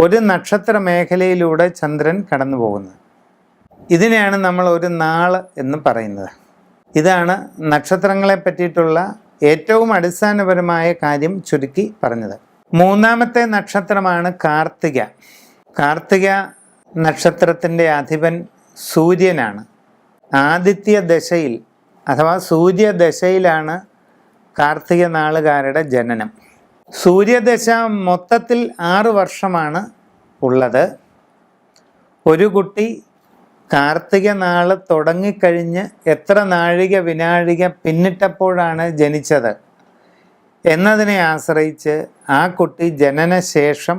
ഒരു നക്ഷത്ര മേഖലയിലൂടെ ചന്ദ്രൻ കടന്നു പോകുന്നത് ഇതിനെയാണ് നമ്മൾ ഒരു നാൾ എന്ന് പറയുന്നത്. ഇതാണ് നക്ഷത്രങ്ങളെ പറ്റിയിട്ടുള്ള ഏറ്റവും അടിസ്ഥാനപരമായ കാര്യം ചുരുക്കി പറഞ്ഞത്. മൂന്നാമത്തെ നക്ഷത്രമാണ് കാർത്തിക. കാർത്തിക നക്ഷത്രത്തിന്റെ അധിപൻ സൂര്യനാണ്. ആദിത്യ ദശയിൽ അഥവാ സൂര്യദശയിലാണ് കാർത്തിക നാളുകാരുടെ ജനനം. സൂര്യദശ മൊത്തത്തിൽ ആറ് വർഷമാണ് ഉള്ളത്. ഒരു കുട്ടി കാർത്തിക നാൾ തുടങ്ങിക്കഴിഞ്ഞ് എത്ര നാഴിക വിനാഴിക പിന്നിട്ടപ്പോഴാണ് ജനിച്ചത് എന്നതിനെ ആശ്രയിച്ച് ആ കുട്ടി ജനനശേഷം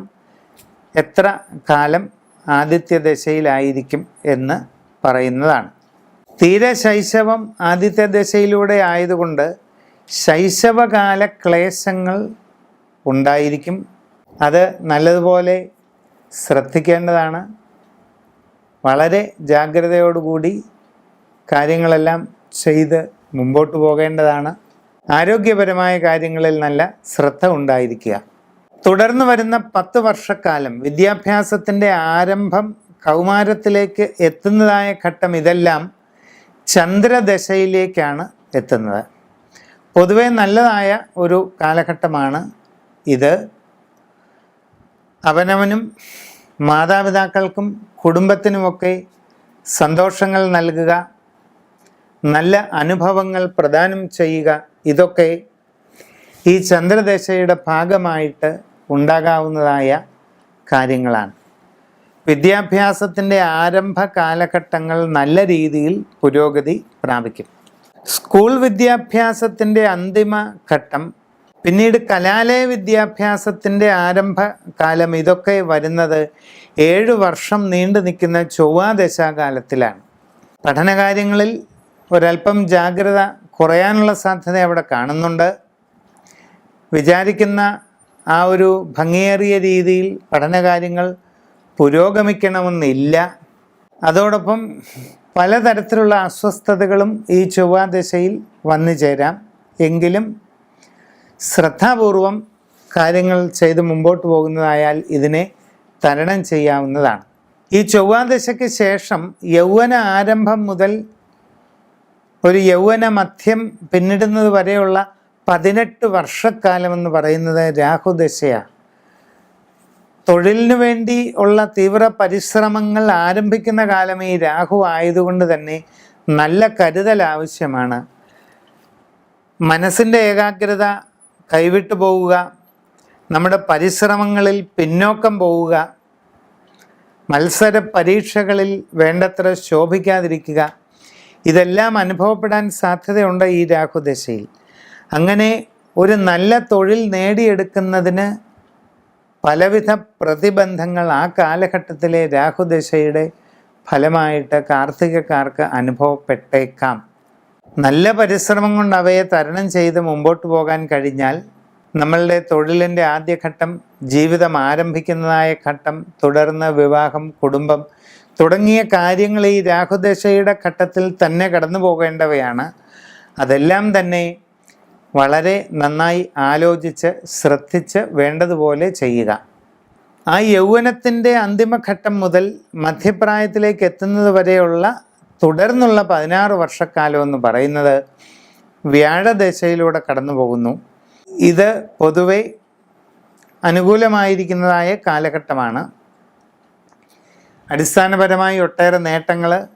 എത്ര കാലം ആദിത്യ ദശയിലായിരിക്കും എന്ന് പറയുന്നതാണ്. തീരെ ശൈശവം ആദിത്യ ദശയിലൂടെ ആയതുകൊണ്ട് ശൈശവകാല ക്ലേശങ്ങൾ ഉണ്ടായിരിക്കും. അത് നല്ലതുപോലെ ശ്രദ്ധിക്കേണ്ടതാണ്. വളരെ ജാഗ്രതയോടുകൂടി കാര്യങ്ങളെല്ലാം ചെയ്ത് മുമ്പോട്ട് പോകേണ്ടതാണ്. ആരോഗ്യപരമായ കാര്യങ്ങളിൽ നല്ല ശ്രദ്ധ ഉണ്ടായിരിക്കുക. തുടർന്ന് വരുന്ന പത്ത് വർഷക്കാലം വിദ്യാഭ്യാസത്തിന്റെ ആരംഭം കൗമാരത്തിലേക്ക് എത്തുന്നതായ ഘട്ടം ഇതെല്ലാം ചന്ദ്രദശയിലേക്കാണ് എത്തുന്നത്. പൊതുവെ നല്ലതായ ഒരു കാലഘട്ടമാണ് ഇത്. അവനവനും മാതാപിതാക്കൾക്കും കുടുംബത്തിനുമൊക്കെ സന്തോഷങ്ങൾ നൽകുക നല്ല അനുഭവങ്ങൾ പ്രദാനം ചെയ്യുക ഇതൊക്കെ ഈ ചന്ദ്രദശയുടെ ഭാഗമായിട്ട് ഉണ്ടാകാവുന്നതായ കാര്യങ്ങളാണ്. വിദ്യാഭ്യാസത്തിന്റെ ആരംഭ കാലഘട്ടങ്ങൾ നല്ല രീതിയിൽ പുരോഗതി പ്രാപിക്കും. സ്കൂൾ വിദ്യാഭ്യാസത്തിന്റെ അന്തിമ ഘട്ടം പിന്നീട് കലാലയ വിദ്യാഭ്യാസത്തിന്റെ ആരംഭകാലം ഇതൊക്കെ വരുന്നത് ഏഴു വർഷം നീണ്ടു നിൽക്കുന്ന ചൊവ്വാദശാകാലത്തിലാണ് പഠനകാര്യങ്ങളിൽ ഒരല്പം ജാഗ്രത കുറയാനുള്ള സാധ്യത അവിടെ കാണുന്നുണ്ട്. വിചാരിക്കുന്ന ആ ഒരു ഭംഗിയേറിയ രീതിയിൽ പഠനകാര്യങ്ങൾ പുരോഗമിക്കണമെന്നില്ല. അതോടൊപ്പം പലതരത്തിലുള്ള അസ്വസ്ഥതകളും ഈ ചൊവ്വാദശയിൽ വന്നു ചേരാം. എങ്കിലും ശ്രദ്ധാപൂർവം കാര്യങ്ങൾ ചെയ്ത് മുമ്പോട്ട് പോകുന്നതായാൽ ഇതിനെ തരണം ചെയ്യാവുന്നതാണ്. ഈ ചൊവ്വാദശയ്ക്ക് ശേഷം യൗവന ആരംഭം മുതൽ ഒരു യൗവന മധ്യം പിന്നിടുന്നത് വരെയുള്ള പതിനെട്ട് വർഷക്കാലം എന്ന് പറയുന്നത് രാഹുദശയാണ്. തൊഴിലിനു വേണ്ടി ഉള്ള തീവ്ര പരിശ്രമങ്ങൾ ആരംഭിക്കുന്ന കാലം ഈ രാഹു ആയതുകൊണ്ട് തന്നെ നല്ല കരുതൽ ആവശ്യമാണ്. മനസ്സിന്റെ ഏകാഗ്രത കൈവിട്ടു പോവുക. നമ്മുടെ പരിശ്രമങ്ങളിൽ പിന്നോക്കം പോവുക. മത്സര പരീക്ഷകളിൽ വേണ്ടത്ര ശോഭിക്കാതിരിക്കുക. ഇതെല്ലാം അനുഭവപ്പെടാൻ സാധ്യതയുണ്ട് ഈ രാഹുദശയിൽ. അങ്ങനെ ഒരു നല്ല തൊഴിൽ നേടിയെടുക്കുന്നതിന് പലവിധ പ്രതിബന്ധങ്ങൾ ആ കാലഘട്ടത്തിലെ രാഹുദശയുടെ ഫലമായിട്ട് കാർത്തികക്കാർക്ക് അനുഭവപ്പെട്ടേക്കാം. നല്ല പരിശ്രമം കൊണ്ട് അവയെ തരണം ചെയ്ത് മുമ്പോട്ട് പോകാൻ കഴിഞ്ഞാൽ നമ്മളുടെ തൊഴിലിന്റെ ആദ്യഘട്ടം ജീവിതം ആരംഭിക്കുന്നതായ ഘട്ടം തുടർന്ന് വിവാഹം കുടുംബം തുടങ്ങിയ കാര്യങ്ങൾ ഈ രാഹുദശയുടെ ഘട്ടത്തിൽ തന്നെ കടന്നു പോകേണ്ടവയാണ്. അതെല്ലാം തന്നെ വളരെ നന്നായി ആലോചിച്ച് ശ്രദ്ധിച്ച് വേണ്ടതുപോലെ ചെയ്യുക. ആ യൗവനത്തിന്റെ അന്തിമഘട്ടം മുതൽ മധ്യപ്രായത്തിലേക്ക് എത്തുന്നത് വരെയുള്ള തുടർന്നുള്ള പതിനാറ് വർഷക്കാലം എന്ന് പറയുന്നത് വ്യാഴദശയിലൂടെ കടന്നു പോകുന്നു. ഇത് പൊതുവെ അനുകൂലമായിരിക്കുന്നതായ കാലഘട്ടമാണ്. അടിസ്ഥാനപരമായി ഒട്ടേറെ നേട്ടങ്ങൾ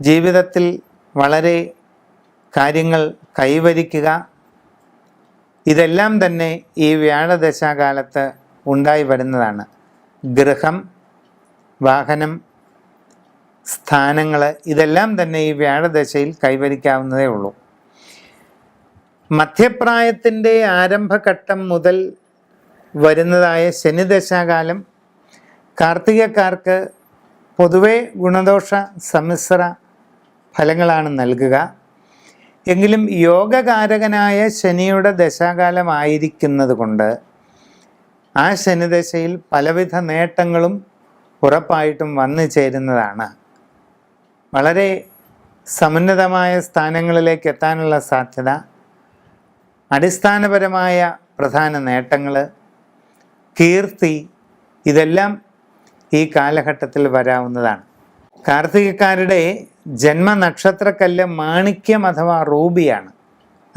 ജീവിതത്തിൽ വളരെ കാര്യങ്ങൾ കൈവരിക്കുക. ഇതെല്ലാം തന്നെ ഈ വ്യാഴദശാകാലത്ത് ഉണ്ടായി വരുന്നതാണ്. ഗൃഹം വാഹനം സ്ഥാനങ്ങൾ ഇതെല്ലാം തന്നെ ഈ വ്യാഴദശയിൽ കൈവരിക്കാവുന്നതേ ഉള്ളൂ. മധ്യപ്രായത്തിന്റെ ആരംഭഘട്ടം മുതൽ വരുന്നതായ ശനിദശാകാലം കാർത്തികക്കാർക്ക് പൊതുവെ ഗുണദോഷ സമ്മിശ്ര ഫലങ്ങളാണ് നൽകുക. എങ്കിലും യോഗകാരകനായ ശനിയുടെ ദശാകാലമായിരിക്കുന്നത് കൊണ്ട് ആ ശനിദശയിൽ പലവിധ നേട്ടങ്ങളും ഉറപ്പായിട്ടും വന്നു ചേരുന്നതാണ്. വളരെ സമുന്നതമായ സ്ഥാനങ്ങളിലേക്ക് എത്താനുള്ള സാധ്യത അടിസ്ഥാനപരമായ പ്രധാന നേട്ടങ്ങൾ കീർത്തി ഇതെല്ലാം ഈ കാലഘട്ടത്തിൽ വരാവുന്നതാണ്. കാർത്തികക്കാരുടെ ജന്മനക്ഷത്രക്കല്ല് മാണിക്യം അഥവാ റൂബിയാണ്.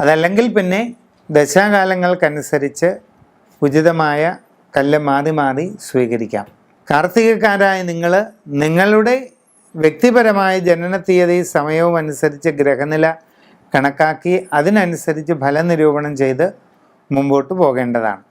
അതല്ലെങ്കിൽ പിന്നെ ദശാകാലങ്ങൾക്കനുസരിച്ച് ഉചിതമായ കല്ല് മാറി മാറി സ്വീകരിക്കാം. കാർത്തികക്കാരായ നിങ്ങൾ നിങ്ങളുടെ വ്യക്തിപരമായ ജനന തീയതി സമയവും അനുസരിച്ച് ഗ്രഹനില കണക്കാക്കി അതിനനുസരിച്ച് ഫലനിരൂപണം ചെയ്ത് മുമ്പോട്ട് പോകേണ്ടതാണ്.